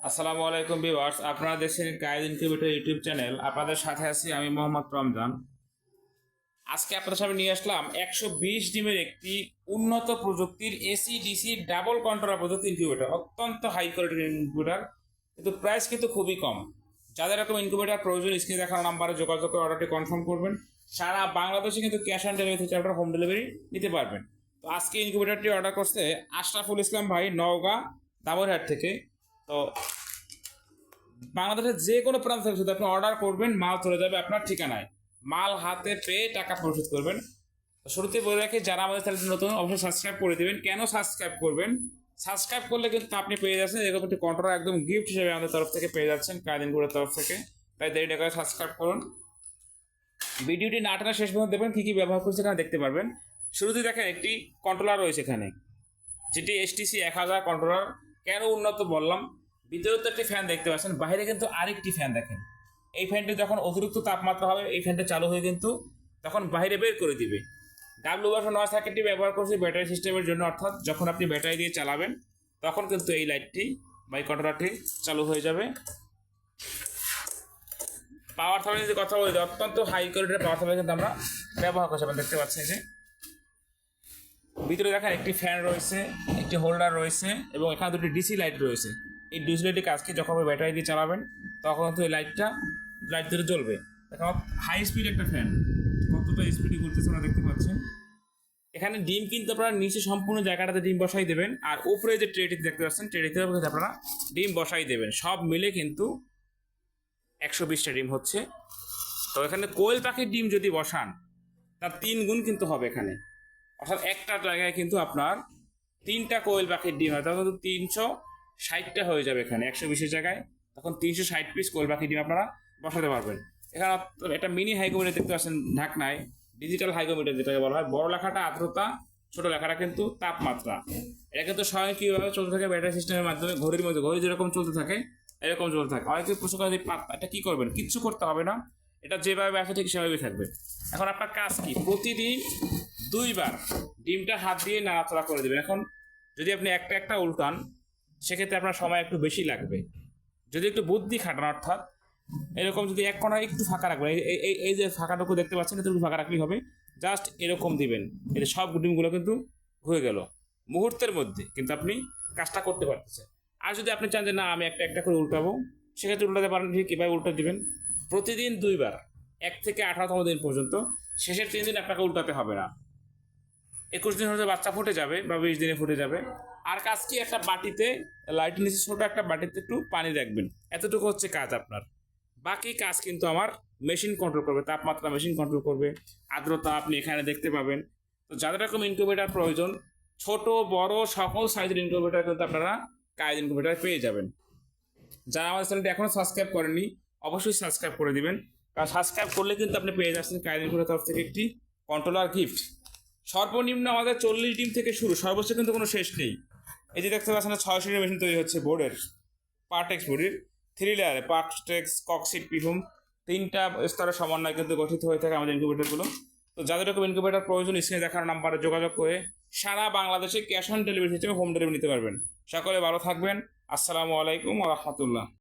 আসসালামু আলাইকুম ভিউয়ার্স, আপনারা দেখছেন গাইড ইনকিউবেটর ইউটিউব চ্যানেল। আপনাদের সাথে আছি আমি মোহাম্মদ রমজান। আজকে আপনাদের সামনে নিয়ে আসলাম একশো বিশ ডিমের একটি উন্নত প্রযুক্তির এসি ডিসি ডাবল কন্ট্রোলার প্রযুক্তি ইনকিউবেটর। অত্যন্ত হাই কোয়ালিটির ইনকিউবেটর, কিন্তু প্রাইস কিন্তু খুবই কম। যাদের এরকম ইনকিউবেটর প্রয়োজন স্ক্রিনে দেখানো নাম্বারে যোগাযোগ করে অর্ডারটি কনফার্ম করবেন। সারা বাংলাদেশে কিন্তু ক্যাশ অন ডেলিভারি থেকে আপনারা হোম ডেলিভারি নিতে পারবেন। তো আজকে ইনকিউবেটরটি অর্ডার করছে আশরাফুল ইসলাম ভাই নওগাঁ দামরহাট থেকে। তো বাংলাদেশের যে কোনো প্রান্ত থেকে শুধু আপনি অর্ডার করবেন, মাল চলে যাবে আপনার ঠিকানায়। মাল হাতে পেয়ে টাকা পরিশোধ করবেন। শুরুতে বলে রাখি, যারা আমাদের চ্যানেলটি নতুন, অবশ্যই সাবস্ক্রাইব করে দেবেন। কেন সাবস্ক্রাইব করবেন? সাবস্ক্রাইব করলে কিন্তু আপনি পেয়ে যাচ্ছেন এরকম একটি কন্ট্রোল একদম গিফট হিসেবে আমাদের তরফ থেকে পেয়ে যাচ্ছেন কাদিনগুলোর তরফ থেকে। তাই দেরি করে সাবস্ক্রাইব করুন। ভিডিওটি না টানা শেষ পর্যন্ত দেখবেন, কী কী ব্যবহার করছে এখানে দেখতে পারবেন। শুরুতে দেখেন, একটি কন্ট্রোলার রয়েছে এখানে, যেটি এসটিসি এক হাজার কন্ট্রোলার কেন উন্নত বললাম? ভিতরে তো একটি ফ্যান দেখতে পাচ্ছেন, বাইরে কিন্তু আরেকটি ফ্যান দেখেন। এই ফ্যানটি যখন অতিরিক্ত তাপমাত্রা হবে, এই ফ্যানটা চালু হয়ে কিন্তু তখন বাইরে বের করে দিবে। ডাব্লু বাসন নয় সার্কিটটি ব্যবহার করছি ব্যাটারি সিস্টেমের জন্য, অর্থাৎ যখন আপনি ব্যাটারি দিয়ে চালাবেন, তখন কিন্তু এই লাইটটি বা এই কন্ট্রোলারটি চালু হয়ে যাবে। পাওয়ার সাপ্লাই যদি কথা বলি, অত্যন্ত হাই কোয়ালিটির পাওয়ার সাপ্লাই কিন্তু আমরা ব্যবহার করছি দেখতে পাচ্ছি যে। ভিতরে দেখেন একটি ফ্যান রয়েছে, একটি হোল্ডার রয়েছে, এবং এখানে দুটি ডিসি লাইট রয়েছে। এই লাইটের কাজকে যখন আপনি ব্যাটারি দিয়ে চালাবেন, তখন কিন্তু এই লাইটটা, লাইট ধরে জ্বলবে। দেখো হাই স্পিড একটা ফ্যান কতটা স্পিডে ঘুরতেছে আপনারা দেখতে পাচ্ছেন। এখানে ডিম কিন্তু আপনারা নিচে সম্পূর্ণ জায়গাটাতে ডিম বসাই দেবেন, আর উপরে যে ট্রেটি দেখতে পাচ্ছেন ট্রেটিতেও কিন্তু আপনারা ডিম বসাই দেবেন। সব মিলে কিন্তু একশো বিশটা ডিম হচ্ছে। তো এখানে কোয়েল পাখির ডিম যদি বসান, তার তিন গুণ কিন্তু হবে এখানে। অর্থাৎ একটা জায়গায় কিন্তু আপনার তিনটা কোয়েল পাখির ডিম হয়। কিন্তু তিনশো ষাটটা হয়ে যাবে এখানে, একশো বিশের জায়গায়। তখন তিনশো ষাট পিস পাখির ডিম আপনারা বসাতে পারবেন। এখানে একটা মিনি হাইকোমিটার দেখতে পাচ্ছেন ঢাকনায় ডিজিটাল হাইকোমিটার যেটাকে বলা হয়। বড় লেখাটা আর্দ্রতা, ছোট লেখাটা কিন্তু তাপমাত্রা। এটা কিন্তু স্বয়ংক্রিয়ভাবে চলতে থাকে ব্যাটারি সিস্টেমের মাধ্যমে? ঘড়ির মধ্যে। ঘড়ি যেরকম চলতে থাকে, এরকম চলতে থাকে। অনেকে প্রশ্ন করে এটা কী করবেন? কিচ্ছু করতে হবে না। এটা যেভাবে আছে ঠিক সেভাবেই থাকবে। এখন আপনার কাজ কি? প্রতিদিন দুইবার ডিমটা হাত দিয়ে নাড়াচাড়া করে দেবেন। এখন যদি আপনি একটা একটা উল্টান সেক্ষেত্রে আপনার সময় একটু বেশি লাগবে। যদি একটু বুদ্ধি খাটান, অর্থাৎ এরকম যদি এক কোণা একটু ফাঁকা রাখবেন, এই- এই- যে ফাঁকাটুকু দেখতে পাচ্ছেন একটু ফাঁকা রাখলেই হবে। জাস্ট এরকম দিবেন যে সব ডিমগুলো কিন্তু হয়ে গেল। মুহূর্তের মধ্যে কিন্তু আপনি কাজটা করতে পারতেছেন। আর যদি আপনি চান যে না, আমি একটা একটা করে উল্টাবো, সেক্ষেত্রে উল্টাতে পারেন, ঠিক কীভাবে উল্টা দিবেন। প্রতিদিন দুইবার, এক থেকে আঠারোতম দিন পর্যন্ত, শেষের তিন দিন আপনাকে উল্টাতে হবে না। একুশ দিন হতে বাচ্চা ফুটে যাবে বা বিশ দিনে ফুটে যাবে। আর কাজ কি? একটা বাটিতে লাইটের নিচে ছোটো একটা বাটিতে একটু পানি রাখবেন। এতটুকু হচ্ছে কাজ আপনার। বাকি কাজ কিন্তু আমার মেশিন কন্ট্রোল করবে। তাপমাত্রা মেশিন কন্ট্রোল করবে। আর্দ্রতা আপনি এখানে দেখতে পাবেন। তো যাদের রকম ইনকিউবেটার প্রয়োজন, ছোট, বড়, সকল সাইজের ইনকিউবেটার কিন্তু আপনারা কাজ ইনকিউবেটার পেয়ে যাবেন। যারা আমাদের চ্যানেলটি এখনও সাবস্ক্রাইব করেননি, অবশ্যই সাবস্ক্রাইব করে দিবেন। কারণ সাবস্ক্রাইব করলে কিন্তু আপনি পেয়ে যাচ্ছেন কাজ ইনকিউবেটার তরফ থেকে একটি কন্ট্রোলার গিফট সর্বনিম্ন আমাদের চল্লিশ ডিম থেকে শুরু। সর্বোচ্চ কিন্তু কোনো শেষ নেই। এই যে দেখতে পাচ্ছেন, ছয় সিটের মেশিন তৈরি হচ্ছে বোর্ডের। পার্টেক্স বোর্ডের থ্রি লেয়ারে পার্টেক্স ককসিট পিভুম তিনটা স্তরের সমন্বয় কিন্তু গঠিত হয়ে থাকে আমাদের ইনকিউবেটারগুলো তো যাদের রকম ইনকিউবেটার প্রয়োজন স্ক্রিনে দেখার নাম্বারে যোগাযোগ করে সারা বাংলাদেশে ক্যাশ অন ডেলিভারি সিস্টেমে হোম ডেলিভারি নিতে পারবেন। সকলে ভালো থাকবেন। আসসালামু আলাইকুম রহমতুল্লাহ।